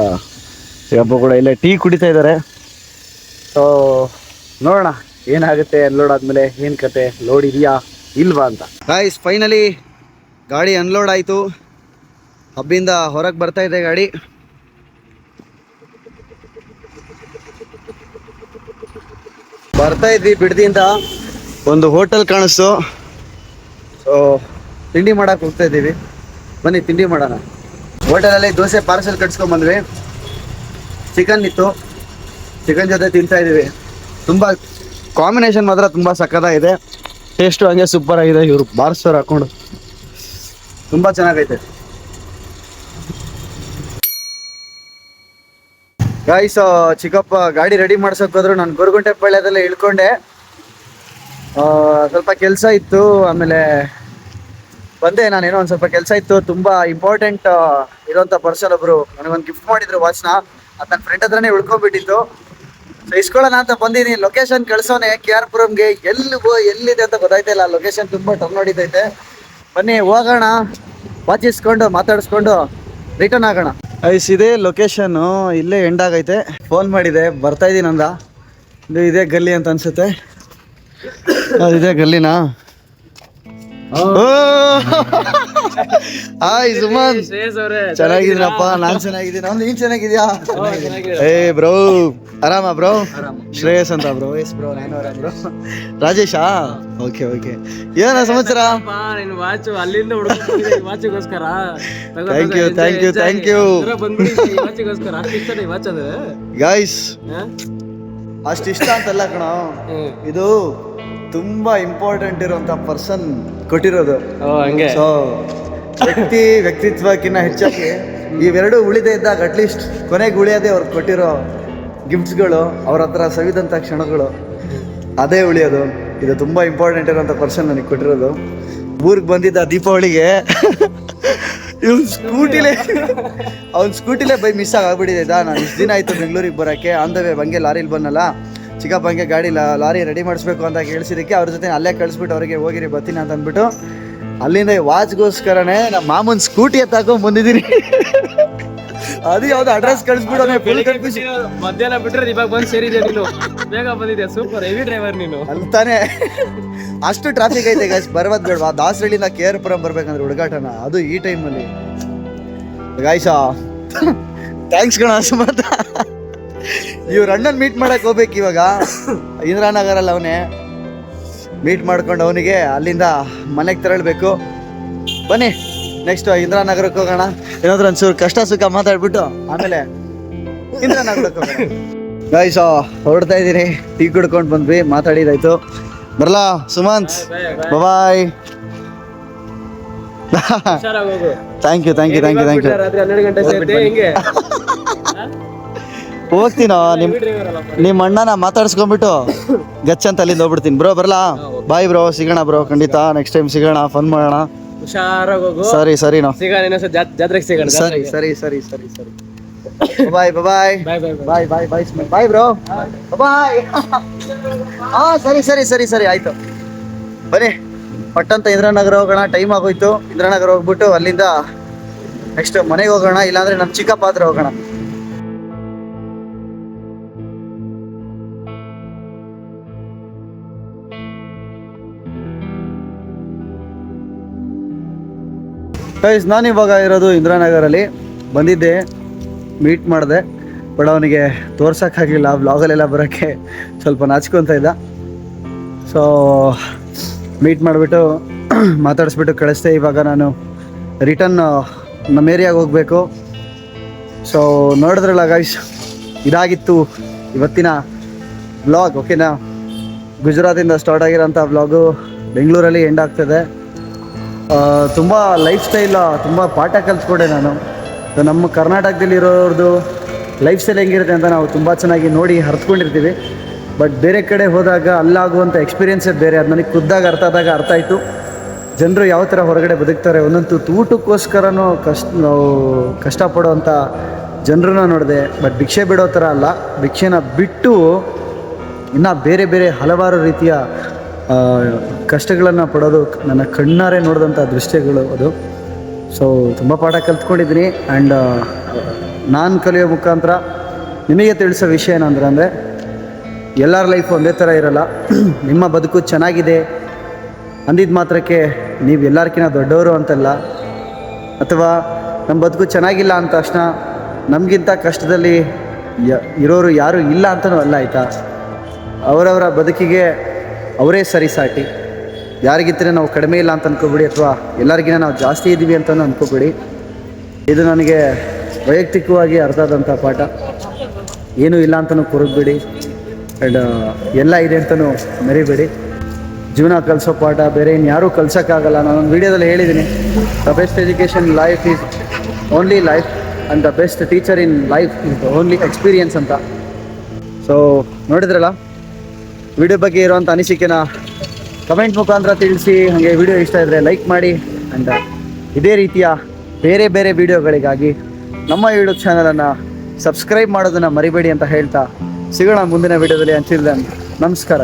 ಸಿಗಪ್ಪ ಕೂಡ ಇಲ್ಲೇ ಟೀ ಕುಡಿತಾ ಇದ್ದಾರೆ. ಸೊ ನೋಡೋಣ, ಏನಾಗುತ್ತೆ ಅನ್ಲೋಡ್ ಆದಮೇಲೆ, ಏನು ಕತೆ ಲೋಡ್ ಇದೆಯಾ, ಇಲ್ವಾ ಅಂತ. ಗಾಯ್ಸ್ ಫೈನಲಿ ಗಾಡಿ ಅನ್ಲೋಡ್ ಆಯಿತು. ಹಬ್ಬಿಂದ ಹೊರಗೆ ಬರ್ತಾ ಇದೆ ಗಾಡಿ. ಬರ್ತಾ ಇದ್ವಿ ಬಿಡದಿಂದ. ಒಂದು ಹೋಟೆಲ್ ಕಾಣಿಸ್ತು. ಸೊ ತಿಂಡಿ ಮಾಡಕ್ಕೆ ಹೋಗ್ತಾ ಇದ್ದೀವಿ. ಬನ್ನಿ, ತಿಂಡಿ ಮಾಡೋಣ. ಹೋಟೆಲಲ್ಲಿ ದೋಸೆ ಪಾರ್ಸೆಲ್ ಕಟ್ಸ್ಕೊಂಡ್ ಬಂದ್ವಿ. ಚಿಕನ್ ಇತ್ತು. ಚಿಕನ್ ಜೊತೆ ತಿಂತಾ ಇದೀವಿ ತುಂಬ ಕಾಂಬಿನೇಷನ್ ಮಾತ್ರ ತುಂಬ ಸಕ್ಕತ್ತಾಗಿದೆ. ಟೇಸ್ಟು ಹಂಗೆ ಸೂಪರ್ ಆಗಿದೆ. ಇವರು ಬಾರ್ಸರ್ ಹಾಕೊಂಡು. ತುಂಬ ಚೆನ್ನಾಗೈತೆ. ಗಾಯ್ಸ್ ಚಿಕ್ಕಪ್ಪ ಗಾಡಿ ರೆಡಿ ಮಾಡ್ಸಕ್ ಹೋದ್ರು. ನಾನು ಗುರುಗುಂಟೆ ಪಾಳ್ಯದಲ್ಲೇ ಇಳ್ಕೊಂಡೆ. ಸ್ವಲ್ಪ ಕೆಲಸ ಇತ್ತು. ಆಮೇಲೆ ಬಂದೆ. ನಾನೇನೋ ಒಂದು ಸ್ವಲ್ಪ ಕೆಲಸ ಇತ್ತು. ತುಂಬಾ ಇಂಪಾರ್ಟೆಂಟ್ ಇರೋಂಥ ಪರ್ಸನ್ ಒಬ್ರು ನನಗೊಂದು ಗಿಫ್ಟ್ ಮಾಡಿದ್ರು ವಾಚ್ನ ಅದು ನನ್ನ ಫ್ರೆಂಡ್ ಹತ್ರನೇ ಉಳ್ಕೊಂಡ್ಬಿಟ್ಟಿತ್ತು ಇಸ್ಕೊಳ್ಳೋಣ ಅಂತ ಬಂದಿದ್ದೀನಿ ಲೊಕೇಶನ್ ಕಳ್ಸೋನೆ. ಕೆ ಆರ್ ಪುರಂಗೆ ಎಲ್ಲಿ ಎಲ್ಲಿದೆ ಅಂತ ಗೊತ್ತಾಯ್ತಾ ಇಲ್ಲ. ಲೊಕೇಶನ್ ತುಂಬಾ ಟರ್ನ್ ನೋಡಿದೈತೆ ಬನ್ನಿ, ಹೋಗೋಣ. ವಾಚ್ ಇಸ್ಕೊಂಡು, ಮಾತಾಡಿಸ್ಕೊಂಡು ರಿಟರ್ನ್ ಆಗೋಣ. ಐಸ್ ಇದೇ ಲೊಕೇಶನ್ ಇಲ್ಲೇ ಎಂಡ್ ಆಗೈತೆ. ಫೋನ್ ಮಾಡಿದೆ ಬರ್ತಾ ಇದೀನಿ ಅಂದ. ಇದು ಇದೇ ಗಲ್ಲಿ ಅಂತ ಅನ್ಸುತ್ತೆ. ಅದಿದೆ ಇದೇ ಗಲ್ಲಿನಾ? ಓ! ಹಾಯ್ ಸುಮನ್ ಚೆನ್ನಾಗಿದ್ದೀನಪ್ಪ ನಾನ್ ಚೆನ್ನಾಗಿದ್ದೀನಿ. ಅವ್ನು ನೀನ್ ಚೆನ್ನಾಗಿದ್ಯಾ ಏ ಬ್ರೋ. ಆರಾಮ ಬ್ರೋ? ಶ್ರೇಯಸ್ ಅಂತ ಬ್ರೋ. ಎಸ್ ಬ್ರೋ ನಾನು ಅವರ ಬ್ರೋ. ರಾಜೇಶಾ? Okay okay. ಏನ ಸಮಾಚಾರ?
ವಾಚ್ ಅಲ್ಲಿಂದ ವಾಚಿಗೋಸ್ಕರ
thank you thank you thank you
ವಾಚಿಗೋಸ್ಕರ watch ಅದು?
ಗಾಯ್ಸ್ ಅಷ್ಟು ಇಷ್ಟ ಅಂತಲ್ಲ ಕಣ. ಇದು ತುಂಬಾ ಇಂಪಾರ್ಟೆಂಟ್ ಇರುವಂತ ಪರ್ಸನ್ ಕೊಟ್ಟಿರೋದು.
ಹಂಗೆ.
ಸೊ ವ್ಯಕ್ತಿ ವ್ಯಕ್ತಿತ್ವಕ್ಕಿಂತ ಹೆಚ್ಚಾಗಿ ಇವೆರಡು ಉಳಿದೇ ಇದ್ದಾಗ ಅಟ್ಲೀಸ್ಟ್ ಕೊನೆಗೆ ಉಳಿಯೋದೇ ಅವ್ರು ಕೊಟ್ಟಿರೋ ಗಿಫ್ಟ್ಸ್ಗಳು ಅವ್ರ ಹತ್ರ ಸವಿದಂಥ ಕ್ಷಣಗಳು ಅದೇ ಉಳಿಯೋದು. ಇದು ತುಂಬ ಇಂಪಾರ್ಟೆಂಟ್ ಇರೋಂಥ ಪರ್ಸನ್ ನನಗೆ ಕೊಟ್ಟಿರೋದು. ಊರಿಗೆ ಬಂದಿದ್ದ ದೀಪಾವಳಿಗೆ ಇವ್ನು ಸ್ಕೂಟಿಲೇ ಅವ್ನು ಸ್ಕೂಟಿಲೇ ಬೈ ಮಿಸ್ ಆಗ್ಬಿಟ್ಟಿದೆ. ನಾನು ಇಷ್ಟು ದಿನ ಆಯಿತು ಬೆಂಗಳೂರಿಗೆ ಬರೋಕ್ಕೆ. ಆನ್ ದ ವೇ ಬಂಗೆ ಲಾರಿಲಿ ಬಂದಲ್ಲ ಚಿಕ್ಕಪ್ಪ ಹಂಗೆ ಗಾಡಿ ಲಾರಿ ರೆಡಿ ಮಾಡಿಸ್ಬೇಕು ಅಂತ ಕೇಳಿಸಿದಕ್ಕೆ ಅವ್ರ ಜೊತೆ ಅಲ್ಲೇ ಕಳಿಸ್ಬಿಟ್ಟು ಅವರಿಗೆ ಹೋಗಿರಿ ಬರ್ತೀನಿ ಅಂತ ಅಂದ್ಬಿಟ್ಟು ಅಲ್ಲಿಂದ ವಾಚ್ಗೋಸ್ಕರನೇ ನಮ್ಮ ಮಾಮೂನ್ ಸ್ಕೂಟಿ ಎತ್ತಾಕೊಂಡ್ ಬಂದಿದ್ದೀನಿ. ಅದು ಯಾವ್ದು ಅಡ್ರೆಸ್ ಕಳಿಸ್ಬಿಟ್ಟು
ಮಧ್ಯಾಹ್ನ ಬಿಟ್ರೆ ಇವಾಗ ಬಂದು ಸೇರಿದೆ ನೀನು? ಬೇಗ ಬಂದಿದ್ಯಾ? ಸೂಪರ್ ಹೆವಿ ಡ್ರೈವರ್ ನೀನು.
ಅಂತಾನೆ ಅಷ್ಟು ಟ್ರಾಫಿಕ್ ಐತೆ ಗಾಯ್ಸ್ ಬರ್ಬೋದು ಬೇಡವಾ? ದಾಸರಳ್ಳಿನ ಕೆ ಆರ್ ಪುರಂ ಬರ್ಬೇಕಂದ್ರೆ ಹುಡುಗಾಟನ? ಅದು ಈ ಟೈಮಲ್ಲಿ ಗಾಯ್ಸಾ ಥ್ಯಾಂಕ್ಸ್ ಗಣ ಸುಮಂತ ಇವ್ರ ಅಣ್ಣನ್ ಮೀಟ್ ಮಾಡಕ್ ಹೋಗ್ಬೇಕು ಇವಾಗ. ಇಂದಿರಾನಗರಲ್ಲಿ ಅವನೇ. ಮೀಟ್ ಮಾಡ್ಕೊಂಡು ಅವನಿಗೆ ಅಲ್ಲಿಂದ ಮನೆಗೆ ತೆರಳ್ಬೇಕು. ಬನ್ನಿ ನೆಕ್ಸ್ಟ್ ಇಂದಿರಾನಗರಕ್ಕೆ ಹೋಗೋಣ. ಏನಾದ್ರು ಒಂಚೂರು ಕಷ್ಟ ಸುಖ ಮಾತಾಡ್ಬಿಟ್ಟು ಆಮೇಲೆ ಇಂದಿರಾನಗರಕ್ಕೆ ಹೋಗೋಣ. ಸೊ ಹೊರಡ್ತಾ ಇದ್ದೀನಿ. ಟೀ ಕುಡ್ಕೊಂಡು ಬಂದ್ವಿ ಮಾತಾಡಿದಾಯ್ತು. ಬರಲಾ Sumanth? Bye thank you thank
you thank you thank you
ಹೋಗ್ತೀನ?
ನಿಮ್
ನಿಮ್ಮ ಅಣ್ಣನ ಮಾತಾಡ್ಸ್ಕೊಂಡ್ಬಿಟ್ಟು ಗಚ್ಚಂತ ಅಲ್ಲಿಂದ ಹೋಗ್ಬಿಡ್ತೀನಿ. ಬ್ರೋ ಬರಲಾ? ಬಾಯ್ ಬ್ರೋ ಸಿಗೋಣ ಬ್ರೋ ಖಂಡಿತ. ನೆಕ್ಸ್ಟ್ ಟೈಮ್ ಸಿಗೋಣ ಫೋನ್ ಮಾಡೋಣ.
ಹುಷಾರಾಗಿ
ಸರಿ
ಸಿಗೋಣ ಜಾತ್ರೆಗೆ ಸಿಗೋಣ
ಸರಿ ಸರಿ ಸರಿ ಸರಿ ಸರಿ. ಬಾಯ್ ಬಾಯ್
ಬಾಯ್ ಬಾಯ್
ಬಾಯ್ ಬ್ರೋ ಬಾಯ್ ಸರಿ ಸರಿ ಸರಿ ಸರಿ ಆಯ್ತು. ಬನ್ನಿ. ಪಟ್ಟಂತ ಇಂದ್ರನಗರ ಹೋಗೋಣ ಟೈಮ್ ಆಗೋಯ್ತು. ಇಂದ್ರನಗರ ಹೋಗ್ಬಿಟ್ಟು ಅಲ್ಲಿಂದ ನೆಕ್ಸ್ಟ್ ಮನೆಗೆ ಹೋಗೋಣ ಇಲ್ಲಾಂದ್ರೆ ನಮ್ಮ ಚಿಕ್ಕಪ್ಪ ಹತ್ರ ಹೋಗೋಣ. ಗೈಸ್ ನಾನು ಇವಾಗ ಇರೋದು ಇಂದಿರಾನಗರಲ್ಲಿ. ಬಂದಿದ್ದೆ ಮೀಟ್ ಮಾಡಿದೆ ಬಟ್ ಅವನಿಗೆ ತೋರ್ಸೋಕ್ಕಾಗಲಿಲ್ಲ ಬ್ಲಾಗಲ್ಲೆಲ್ಲ ಬರೋಕ್ಕೆ ಸ್ವಲ್ಪ ನಾಚ್ಕೊತ ಇದ್ದ. ಸೊ ಮೀಟ್ ಮಾಡಿಬಿಟ್ಟು ಮಾತಾಡಿಸ್ಬಿಟ್ಟು ಕಳಿಸ್ದೆ. ಇವಾಗ ನಾನು ರಿಟರ್ನ್ ನಮ್ಮ ಏರಿಯಾಗೆ ಹೋಗಬೇಕು. ಸೊ ನೋಡಿದ್ರಲ್ಲ ಗೈಸ್ ಇದಾಗಿತ್ತು ಇವತ್ತಿನ ಬ್ಲಾಗ್ ಓಕೆನಾ ಗುಜರಾತಿಂದ ಸ್ಟಾರ್ಟ್ ಆಗಿರೋಂಥ ಬ್ಲಾಗು ಬೆಂಗಳೂರಲ್ಲಿ ಎಂಡ್ ಆಗ್ತದೆ. ತುಂಬ ಲೈಫ್ ಸ್ಟೈಲ್ ತುಂಬ ಪಾಠ ಕಲ್ತ್ಕೊಂಡೆ ನಾನು. ನಮ್ಮ ಕರ್ನಾಟಕದಲ್ಲಿ ಇರೋರ್ದು ಲೈಫ್ ಸ್ಟೈಲ್ ಹೆಂಗಿರುತ್ತೆ ಅಂತ ನಾವು ತುಂಬ ಚೆನ್ನಾಗಿ ನೋಡಿ ಹರ್ತ್ಕೊಂಡಿರ್ತೀವಿ. ಬಟ್ ಬೇರೆ ಕಡೆ ಹೋದಾಗ ಅಲ್ಲಾಗುವಂಥ ಎಕ್ಸ್ಪೀರಿಯೆನ್ಸೇ ಬೇರೆ ಅದು ನನಗೆ ಖುದ್ದಾಗ ಅರ್ಥ ಆದಾಗ ಅರ್ಥ ಆಯಿತು. ಜನರು ಯಾವ ಥರ ಹೊರಗಡೆ ಬದುಕ್ತಾರೆ ಒಂದೊಂದು ಊಟಕ್ಕೋಸ್ಕರನೂ ಕಷ್ಟ ಕಷ್ಟಪಡುವಂಥ ಜನರನ್ನ ನೋಡಿದೆ. ಬಟ್ ಭಿಕ್ಷೆ ಬಿಡೋ ಥರ ಅಲ್ಲ. ಭಿಕ್ಷೆನ ಬಿಟ್ಟು ಇನ್ನೂ ಬೇರೆ ಬೇರೆ ಹಲವಾರು ರೀತಿಯ ಕಷ್ಟಗಳನ್ನು ಪಡೋದು, ನನ್ನ ಕಣ್ಣಾರೆ ನೋಡಿದಂಥ ದೃಶ್ಯಗಳು ಅದು. ಸೊ ತುಂಬ ಪಾಠ ಕಲ್ತ್ಕೊಂಡಿದ್ದೀನಿ ಆ್ಯಂಡ್ ನಾನು ಕಲಿಯೋ ಮುಖಾಂತರ ನಿಮಗೆ ತಿಳಿಸೋ ವಿಷಯ ಏನಂದ್ರೆ, ಅಂದರೆ ಎಲ್ಲರ ಲೈಫ್ ಒಂದೇ ಥರ ಇರಲ್ಲ. ನಿಮ್ಮ ಬದುಕು ಚೆನ್ನಾಗಿದೆ ಅಂದಿದ್ದ ಮಾತ್ರಕ್ಕೆ ನೀವು ಎಲ್ಲರಿಗಿಂತ ದೊಡ್ಡವರು ಅಂತಲ್ಲ. ಅಥವಾ ನಮ್ಮ ಬದುಕು ಚೆನ್ನಾಗಿಲ್ಲ ಅಂದ ತಕ್ಷಣ ನಮಗಿಂತ ಕಷ್ಟದಲ್ಲಿ ಯ- ಇರೋರು ಯಾರೂ ಇಲ್ಲ ಅಂತಲೂ ಅಲ್ಲ ಆಯಿತಾ. ಅವರವರ ಬದುಕಿಗೆ ಅವರೇ ಸರಿಸಾಟಿ ಯಾರಿಗಿದ್ರೆ ನಾವು ಕಡಿಮೆ ಇಲ್ಲ ಅಂತ ಅಂದ್ಕೋಬಿಡಿ ಅಥವಾ ಎಲ್ಲರಿಗಿನ ನಾವು ಜಾಸ್ತಿ ಇದ್ದೀವಿ ಅಂತಲೂ ಅಂದ್ಕೋಬಿಡಿ ಇದು ನನಗೆ ವೈಯಕ್ತಿಕವಾಗಿ ಅರ್ಥ ಆದಂಥ ಪಾಠ. ಏನೂ ಇಲ್ಲ ಅಂತಲೂ ಕೊರಗಬೇಡಿ ಆ್ಯಂಡ್ ಎಲ್ಲ ಇದೆ ಅಂತಲೂ ಮರಿಬೇಡಿ. ಜೀವನ ಕಲಿಸೋ ಪಾಠ, ಬೇರೆ ಇನ್ಯಾರೂ ಕಲ್ಸೋಕ್ಕಾಗಲ್ಲ. ನಾನೊಂದು ವೀಡಿಯೋದಲ್ಲಿ ಹೇಳಿದ್ದೀನಿ the best education life is only life and the best teacher in life is only experience ಅಂತ. ಸೊ ನೋಡಿದ್ರಲ್ಲ? ವಿಡಿಯೋ ಬಗ್ಗೆ ಇರುವಂಥ ಅನಿಸಿಕೆನ ಕಮೆಂಟ್ ಮುಖಾಂತರ ತಿಳಿಸಿ, ಹಾಗೆ ವಿಡಿಯೋ ಇಷ್ಟ ಇದ್ದರೆ ಲೈಕ್ ಮಾಡಿ ಆ್ಯಂಡ್ ಇದೇ ರೀತಿಯ ಬೇರೆ ಬೇರೆ ವಿಡಿಯೋಗಳಿಗಾಗಿ ನಮ್ಮ ಯೂಟ್ಯೂಬ್ ಚಾನಲನ್ನು ಸಬ್ಸ್ಕ್ರೈಬ್ ಮಾಡೋದನ್ನು ಮರಿಬೇಡಿ ಅಂತ ಹೇಳ್ತಾ ಸಿಗೋಣ ಮುಂದಿನ ವಿಡಿಯೋದಲ್ಲಿ. ಅಂತಿಲ್ಲ ನಮಸ್ಕಾರ.